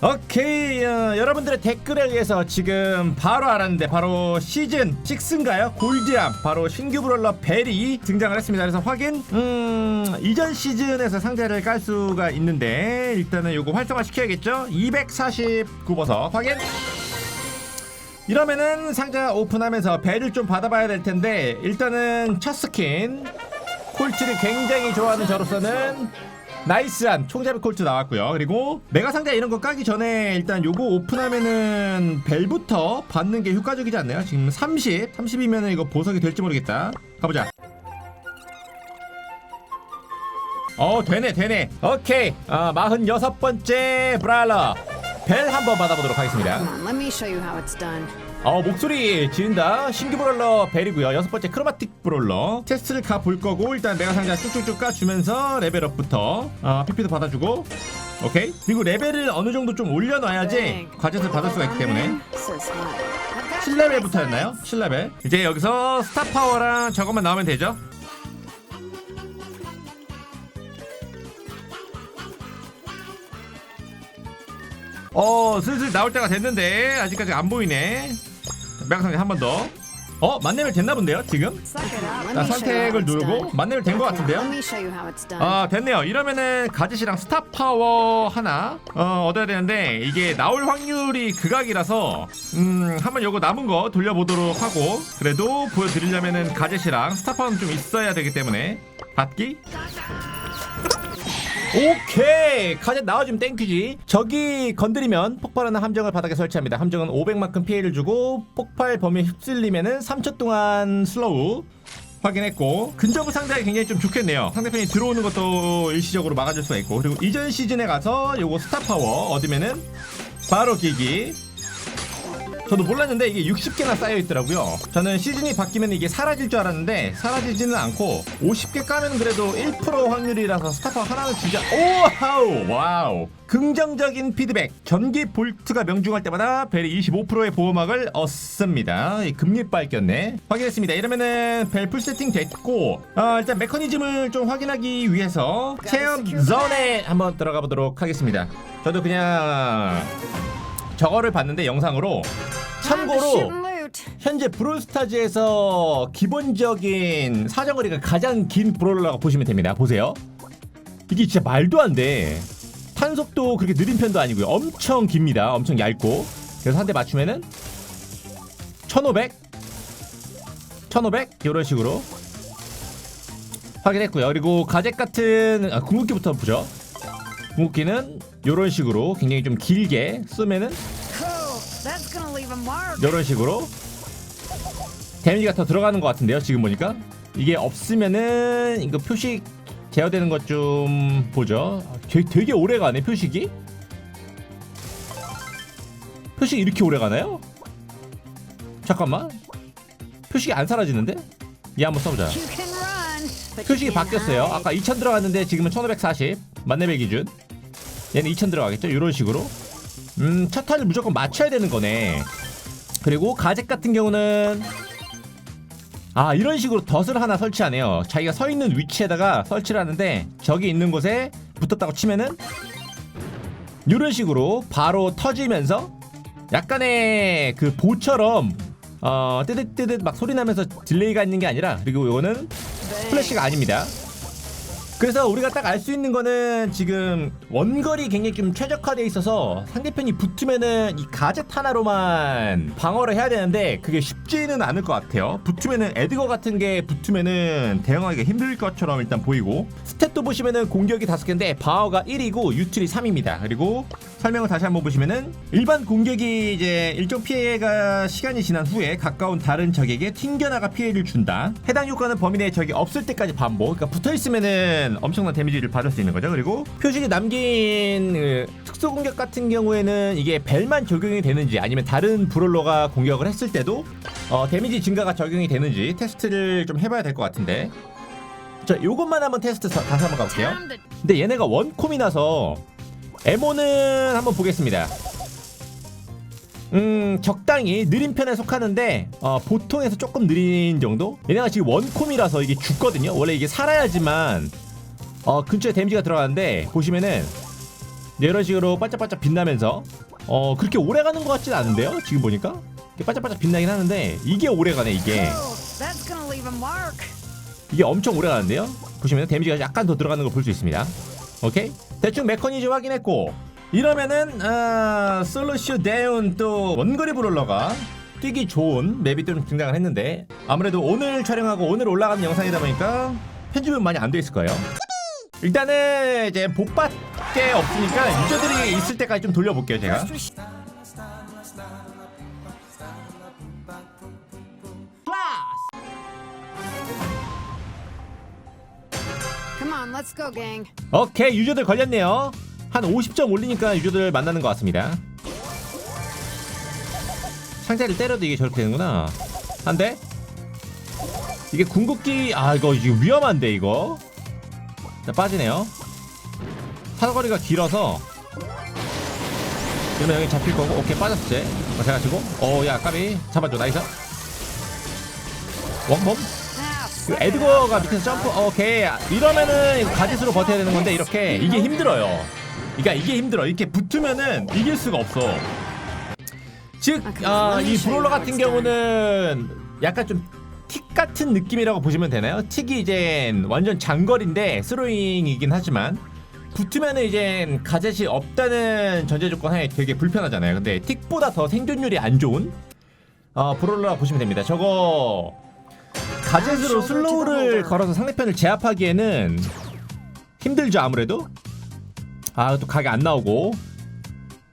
오케이 어, 여러분들의 댓글에 의해서 지금 바로 알았는데 바로 시즌 6인가요? 골디암. 바로 신규 브롤러 벨이 등장을 했습니다. 그래서 확인 음 이전 시즌에서 상자를 깔 수가 있는데 일단은 요거 활성화 시켜야겠죠? 249버섯. 확인. 이러면은 상자 오픈하면서 벨을 좀 받아봐야 될 텐데 일단은 첫 스킨. 콜트를 굉장히 좋아하는 저로서는 나이스한 총잡이 콜트 나왔고요. 그리고 메가 상자 이런 거 까기 전에 일단 요거 오픈하면은 벨부터 받는 게 효과적이지 않나요? 지금 30, 30이면은 이거 보석이 될지 모르겠다. 가보자. 어 되네 되네. 오케이. 아 46번째 브랄러 벨 한번 받아보도록 하겠습니다. Come on, let me show you how it's done. 어 목소리 지른다. 신규 브롤러 벨이고요. 여섯 번째 크로마틱 브롤러. 테스트를 가 볼 거고 일단 메가 상자 쭉쭉쭉 까주면서 레벨업부터 어 PP도 받아주고 오케이? 그리고 레벨을 어느 정도 좀 올려놔야지 과제를 받을 수가 있기 때문에. So smart. I've got 7레벨부터였나요? 7레벨. 이제 여기서 스타 파워랑 저것만 나오면 되죠? 어 슬슬 나올 때가 됐는데 아직까지 안 보이네 메가상자 한번 더 어? 만렙을 됐나 본데요 지금? 자 선택을 누르고. 만렙을 된 것 같은데요? 아 됐네요 이러면은 가짓이랑 스타 파워 하나 어, 얻어야 되는데 이게 나올 확률이 극악이라서 음 한번 요거 남은 거 돌려보도록 하고 그래도 보여드리려면은 가짓이랑 스타 파워는 좀 있어야 되기 때문에 받기 오케이. 가젯 나와주면 땡큐지. 적이 건드리면 폭발하는 함정을 바닥에 설치합니다. 함정은 500만큼 피해를 주고 폭발 범위에 휩쓸리면은 3초 동안 슬로우 확인했고 근접부 상대가 굉장히 좀 좋겠네요. 상대편이 들어오는 것도 일시적으로 막아줄 수가 있고 그리고 이전 시즌에 가서 요거 스타 파워 얻으면은 바로 기기 저도 몰랐는데 이게 60개나 쌓여 있더라고요. 저는 시즌이 바뀌면 이게 사라질 줄 알았는데 사라지지는 않고 50개 까면 그래도 1% 확률이라서 스타파 하나는 주자. 오하우 와우. 긍정적인 피드백. 전기 볼트가 명중할 때마다 벨이 25%의 보호막을 얻습니다. 이 금리빨 꼈네. 확인했습니다. 이러면은 벨 풀 세팅 됐고 어, 일단 메커니즘을 좀 확인하기 위해서 체험 존에 한번 들어가 보도록 하겠습니다. 저도 그냥 저거를 봤는데 영상으로 참고로. 현재 브롤스타즈에서 기본적인 사정거리가 가장 긴 브롤러라고 보시면 됩니다. 보세요. 이게 진짜 말도 안 돼. 탄속도 그렇게 느린 편도 아니고요. 엄청 깁니다. 엄청 얇고. 그래서 한 대 맞추면은 1500 1500 이런 식으로 확인했고요. 그리고 가젯 같은 아, 궁극기부터 보죠. 궁극기는 이런 식으로 굉장히 좀 길게 쓰면은 이런 식으로 데미지가 더 들어가는 것 같은데요 지금 보니까? 이게 없으면은 이거 표식 제어되는 것 좀 보죠. 아, 되게, 되게 오래 가네 표식이? 표식이 이렇게 오래 가나요? 잠깐만. 표식이 안 사라지는데? 얘 한번 써보자. 표식이 바뀌었어요. 아까 2000 들어갔는데 지금은 1540 만렙의 기준. 얘는 2000 들어가겠죠? 이런 식으로. 음 차탄을 무조건 맞춰야 되는 거네 그리고 가젯 같은 경우는 아 이런 식으로 덫을 하나 설치하네요 자기가 서 있는 위치에다가 설치를 하는데 적이 있는 곳에 붙었다고 치면은 이런 식으로 바로 터지면서 약간의 그 보처럼 어 뜨듯뜨듯 막 소리 나면서 딜레이가 있는 게 아니라 그리고 이거는 플래시가 아닙니다. 그래서 우리가 딱 알 수 있는 거는 지금 원거리 굉장히 좀 최적화돼 있어서 상대편이 붙으면은 이 가젯 하나로만 방어를 해야 되는데 그게 쉽지는 않을 것 같아요. 붙으면은 에드거 같은 게 붙으면은 대응하기가 힘들 것처럼 일단 보이고 스탯도 보시면은 공격이 다섯 개인데 방어가 1이고 유틸이 3입니다. 그리고 설명을 다시 한번 보시면은 일반 공격이 이제 일정 피해가 시간이 지난 후에 가까운 다른 적에게 튕겨나가 피해를 준다. 해당 효과는 범위 내에 적이 없을 때까지 반복. 그러니까 붙어 있으면은 엄청난 데미지를 받을 수 있는 거죠. 그리고 표식이 남긴 그 특수 공격 같은 경우에는 이게 벨만 적용이 되는지 아니면 다른 브롤러가 공격을 했을 때도 어, 데미지 증가가 적용이 되는지 테스트를 좀 해봐야 될 것 같은데. 자, 요것만 한번 테스트 서- 다시 한번 가볼게요. 근데 얘네가 원콤이나서 에모는 한번 보겠습니다. 음 적당히 느린 편에 속하는데 어, 보통에서 조금 느린 정도? 얘네가 지금 원콤이라서 이게 죽거든요. 원래 이게 살아야지만 어, 근처에 데미지가 들어가는데 보시면은 이런 식으로 반짝반짝 빛나면서 어 그렇게 오래 가는 것 같진 않은데요 지금 보니까 반짝반짝 빛나긴 하는데 이게 오래 가네 이게. 이게 엄청 오래 가는데요 보시면 데미지가 약간 더 들어가는 걸 볼 수 있습니다 오케이? 대충 메커니즘 확인했고 이러면은 아, 솔루슈 대운 또 원거리 브롤러가 뛰기 좋은 맵이 좀 등장을 했는데 아무래도 오늘 촬영하고 오늘 올라가는 영상이다 보니까 편집은 많이 안 돼 있을 거예요. 일단은 이제 복밖에 없으니까 유저들이 있을 때까지 좀 돌려볼게요 제가 on, let's go, gang. 오케이 유저들 걸렸네요. 한 50점 올리니까 유저들 만나는 것 같습니다. 상자를 때려도 이게 저렇게 되는구나. 한대? 이게 궁극기 아 이거 지금 위험한데 이거? 자 빠지네요. 사거리가 길어서. 이러면 여기 잡힐 거고. 오케이 빠졌지 어, 제가 치고. 어야 까비. 잡아줘 나이스. Now, 그 에드거가 밑에서 점프 오케이. 이러면은 가짓으로 버텨야 되는 건데 이렇게. 이게 힘들어요. 그러니까 이게 힘들어. 이렇게 붙으면은 이길 수가 없어. 즉 아, 이 브롤러 같은 경우는 약간 좀 틱 같은 느낌이라고 보시면 되나요? 틱이 이제 완전 장거리인데 스로잉이긴 하지만 붙으면은 이제 가젯이 없다는 전제 조건 하에 되게 불편하잖아요. 근데 틱보다 더 생존율이 안 좋은 어, 브롤러라 보시면 됩니다. 저거 가젯으로 슬로우를 걸어서 상대편을 제압하기에는 힘들죠 아무래도? 아 또 각이 안 나오고.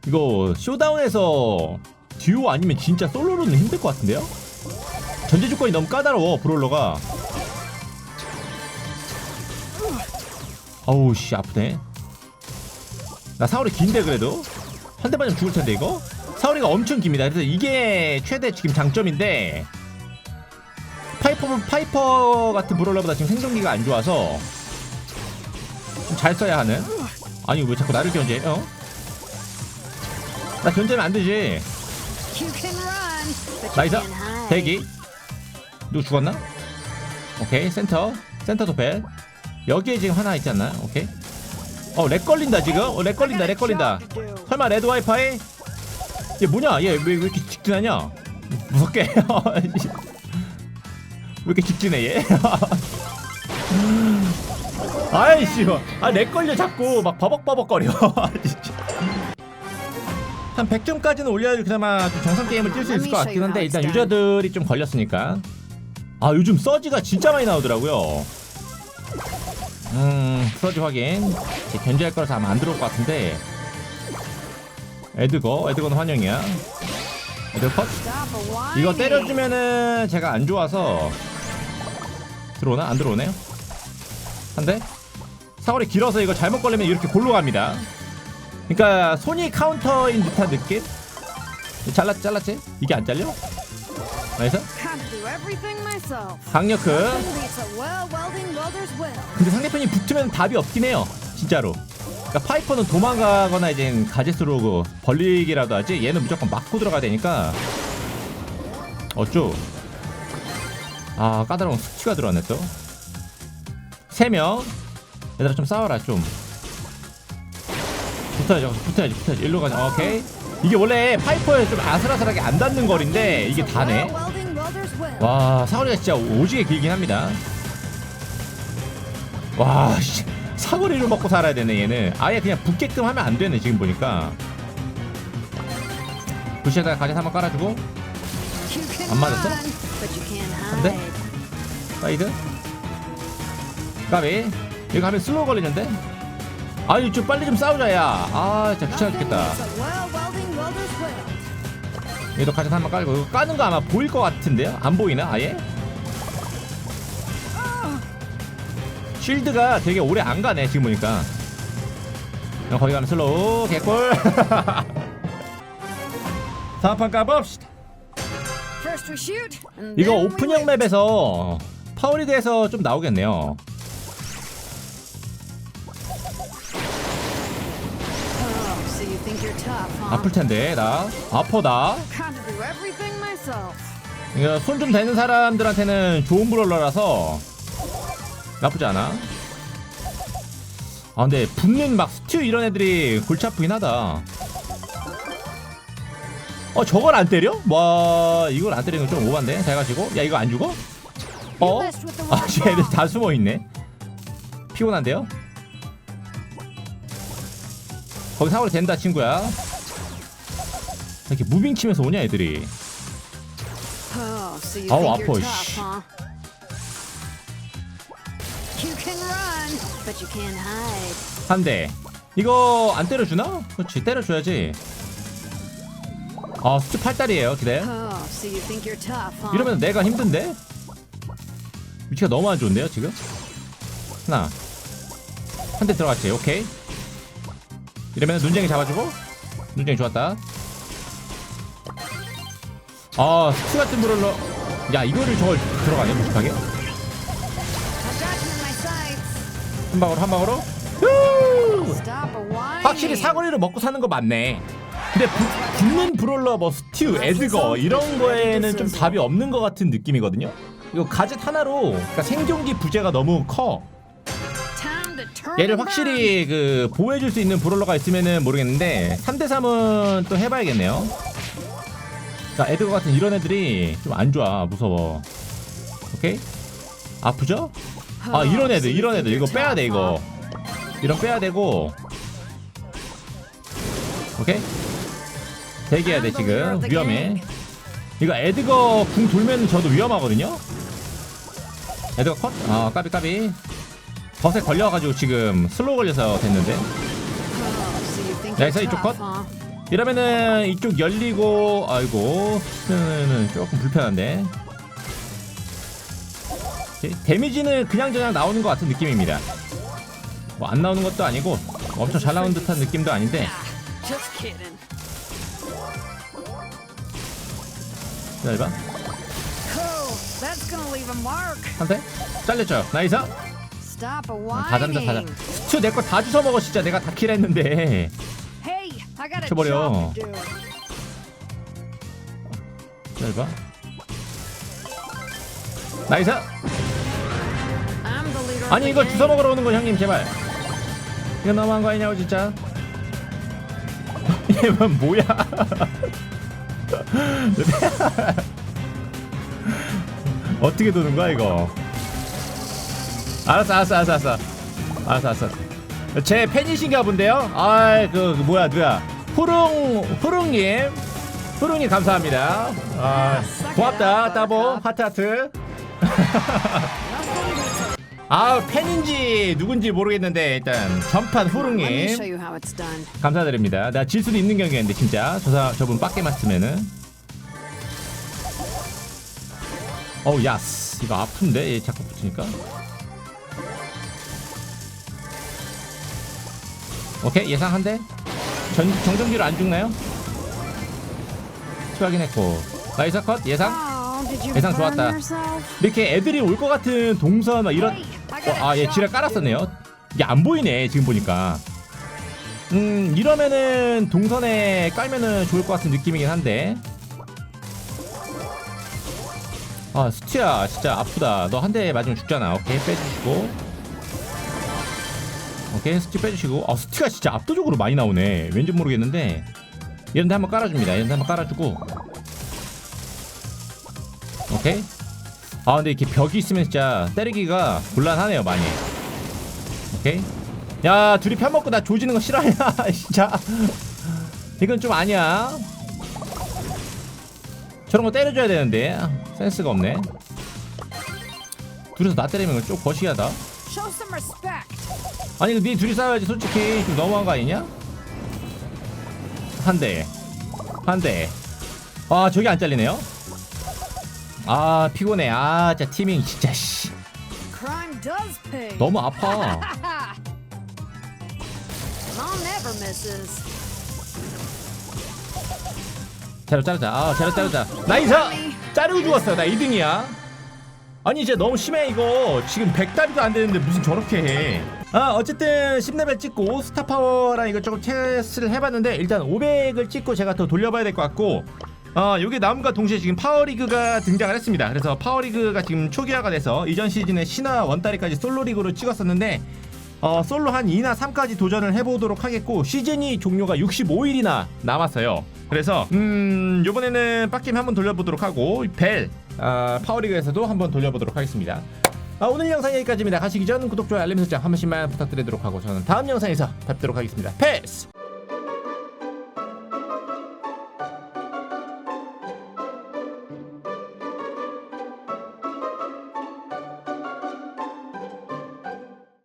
이거 쇼다운에서 듀오 아니면 진짜 솔로로는 힘들 것 같은데요? 전제 조건이 너무 까다로워 브롤러가. 어우 씨 아프네. 나 사거리 긴데 그래도? 한 대만 좀 죽을 텐데 이거? 사거리가 엄청 깁니다. 그래서 이게 최대 지금 장점인데 파이퍼 파이퍼 같은 브롤러보다 지금 생존기가 안 좋아서 좀 잘 써야 하는. 아니 왜 자꾸 나를 견제? 어? 나 견제면 안 되지. 나이스. 대기. 누구 죽었나? 오케이 센터 센터 도펠. 여기에 지금 하나 있지 않나? 오케이. 어 렉 걸린다 지금. 어 렉 걸린다 렉 걸린다. 설마 레드 와이파이? 얘 뭐냐? 얘왜 이렇게 직진하냐? 무섭게. 왜 이렇게 직진해 얘? 아이씨, 아렉 걸려 자꾸 막 버벅버벅거려. 한 100점까지는 올려야 그나마 좀 정상 게임을 뛸 수 있을 것 같긴 한데 일단 유저들이 좀 걸렸으니까. 아 요즘 서지가 진짜 많이 나오더라고요. 음 서지 확인. 이제 견제할 거라서 아마 안 들어올 것 같은데. 에드거, 에드거는 환영이야. 에드거 컷. Stop a whining. 이거 때려주면은 제가 안 좋아서 들어오나? 안 들어오네요. 한 대. 사거리 길어서 이거 잘못 걸리면 이렇게 골로 갑니다. 그러니까 손이 카운터인 듯한 느낌? 잘랐지 잘랐지? 이게 안 잘려? 나이스. 강력크. 근데 상대편이 붙으면 답이 없긴 해요 진짜로 그러니까 파이퍼는 도망가거나 이제 가젯으로 그 벌리기라도 하지 얘는 무조건 맞고 들어가야 되니까 어쭈 아 까다로운 스키가 들어왔네 또 3명. 얘들아 좀 싸워라 좀. 붙어야지 붙어야지 붙어야지. 일로 가자. 오케이. 이게 원래 파이퍼에 좀 아슬아슬하게 안 닿는 거리인데 이게 다네. 와 사거리가 진짜 오지게 길긴 합니다. 와 씨, 사거리를 먹고 살아야 되네 얘는. 아예 그냥 붙게끔 하면 안 되네 지금 보니까. 부시에다가 가젯 한번 깔아주고. 안 맞았어? 사이드. 까비. 여기 가면 슬로우 걸리는데? 아니 좀 빨리 좀 싸우자 야아 진짜 귀찮아 죽겠다. will. 여기도 가젯 한번 깔고. 까는 거 아마 보일 것 같은데요? 안 보이나 아예? 쉴드가 되게 오래 안 가네 지금 보니까. 거기 가면 슬로우 개꿀. 다음 판 까봅시다. 이거 오픈형. 맵에서 파워리그에서 좀 나오겠네요. Oh? 아플 텐데 나. 아퍼다. 손 좀 되는 사람들한테는 좋은 브롤러라서 나쁘지 않아. 아 근데 붙는 막 스튜 이런 애들이 골치 아프긴 하다. 어 저걸 안 때려? 와 이걸 안 때리는 건 좀 오반데? 잘 가지고? 야 이거 안 죽어? 어? 아 wrong 쟤 애들 bomb. 다 숨어 있네 피곤한데요? 거기 사거리 된다 친구야 이렇게 무빙 치면서 오냐 애들이 Oh, 아우, 아파, 씨. 한 대. 이거 안 때려주나? 그렇지 때려줘야지. 아 수치 팔다리에요. 기대. Oh? 이러면 내가 힘든데? 위치가 너무 안 좋은데요 지금? 하나. 한 대 들어갔지. 오케이. 이러면 눈쟁이 잡아주고. 눈쟁이 좋았다. 아 수치 같은 브롤러. 야 이거를 저걸 들어가네 무식하게. 한 방으로 한 방으로. 확실히 사거리를 먹고 사는 거 맞네. 근데 부, 붙는 브롤러 뭐 스튜, 에드거 이런 거에는 좀 답이 없는 것 같은 느낌이거든요. 이거 가젯 하나로 그러니까 생존기 부재가 너무 커. 얘를 확실히 그 보호해줄 수 있는 브롤러가 있으면은 모르겠는데 3대 3은 또 해봐야겠네요. 자 에드거 같은 이런 애들이 좀 안 좋아 무서워. 오케이 아프죠? 아 이런 애들 이런 애들 이거 빼야 돼 tough, 이거? 이런 빼야 되고 오케이 대기해야 돼 지금 위험해 이거 에드거 궁 돌면 저도 위험하거든요 에드거 컷? 아 까비 까비. 벗에 걸려가지고 지금 슬로우 걸려서 됐는데. you're 이사 이쪽 컷? 이러면은 이쪽 열리고 아이고 는 조금 불편한데. 데미지는 그냥 저냥 나오는 것 같은 느낌입니다. 뭐 안 나오는 것도 아니고 엄청 잘 나오는 듯한 느낌도 아닌데. just That's gonna leave a mark. 한대 잘렸죠? 나이스. Stop a 다 잡는다 다 whining. 스튜 내거 다 주워 먹어 진짜. 내가 다 킬했는데. Hey, I got a 쳐버려. job to do. 기다려봐 나이스. I'm the leader of 아니 the 이거. 주워 먹으러 오는 거 형님 제발. 이거 너무한 거 아니냐고 진짜. 얘만 뭐야 어떻게 도는 거야 이거? 알았어 알았어 알았어 알았어. 알았어 알았어. 제 팬이신가 본데요? 아이 그, 그 뭐야 누야? 후릉 후릉님. 후릉님 감사합니다. 아 고맙다 따보 하트 하트. 아 팬인지 누군지 모르겠는데 일단 전판 후릉님. 감사드립니다. 나 질 수도 있는 경기였는데 진짜. 저 사, 저분 빡게만 쓰면은 어우 야스. 이거 아픈데? 얘 자꾸 붙으니까. 오케이 예상 한대. 전 정전기로 안 죽나요? 치 확인했고. 나이스 컷 예상? 예상 좋았다. 이렇게 애들이 올 것 같은 동선 막 이런 어, 아얘 지뢰 깔았었네요. 이게 안 보이네 지금 보니까. 음 이러면은 동선에 깔면은 좋을 것 같은 느낌이긴 한데 아 스티야 진짜 아프다. 너 한 대 맞으면 죽잖아. 오케이 빼주시고. 오케이 스티 빼주시고. 아 스티가 진짜 압도적으로 많이 나오네. 왠지 모르겠는데. 이런 데 한번 깔아줍니다. 이런 데 한번 깔아주고. 오케이. 아 근데 이렇게 벽이 있으면 진짜 때리기가 곤란하네요 많이. 오케이. 야 둘이 편먹고 나 조지는 거 싫어해 진짜. 이건 좀 아니야. 저런 거 때려줘야 되는데 센스가 없네. 둘이서 나 때리면 좀 거시기하다. 아니 이거 네 둘이 싸워야지 솔직히. 좀 너무한 거 아니냐? 한대한대아 저기 안 잘리네요. 아 피곤해. 아 진짜 티밍 진짜 씨. 너무 아파. 자료 자르자. 아 자료 자르자. 나이스 자르고 죽었어 나 2등이야. 아니 이제 너무 심해 이거. 지금 100답이도 안 되는데 무슨 저렇게 해 아 어쨌든 10레벨 찍고 스타파워랑 이거 조금 테스트를 해봤는데 일단 500을 찍고 제가 더 돌려봐야 될 것 같고 아 요게 남과 동시에 지금 파워리그가 등장을 했습니다. 그래서 파워리그가 지금 초기화가 돼서 이전 시즌에 신화 원다리까지 솔로리그로 찍었었는데 어, 솔로 한 2나 3까지 도전을 해보도록 하겠고 시즌이 종료가 65일이나 남았어요. 그래서 음 이번에는 빡김 한번 돌려보도록 하고 벨 아, 파워리그에서도 한번 돌려보도록 하겠습니다. 아, 오늘 영상 여기까지입니다. 가시기 전 구독, 좋아요, 알림 설정 한 번씩만 부탁드리도록 하고 저는 다음 영상에서 뵙도록 하겠습니다. 패스!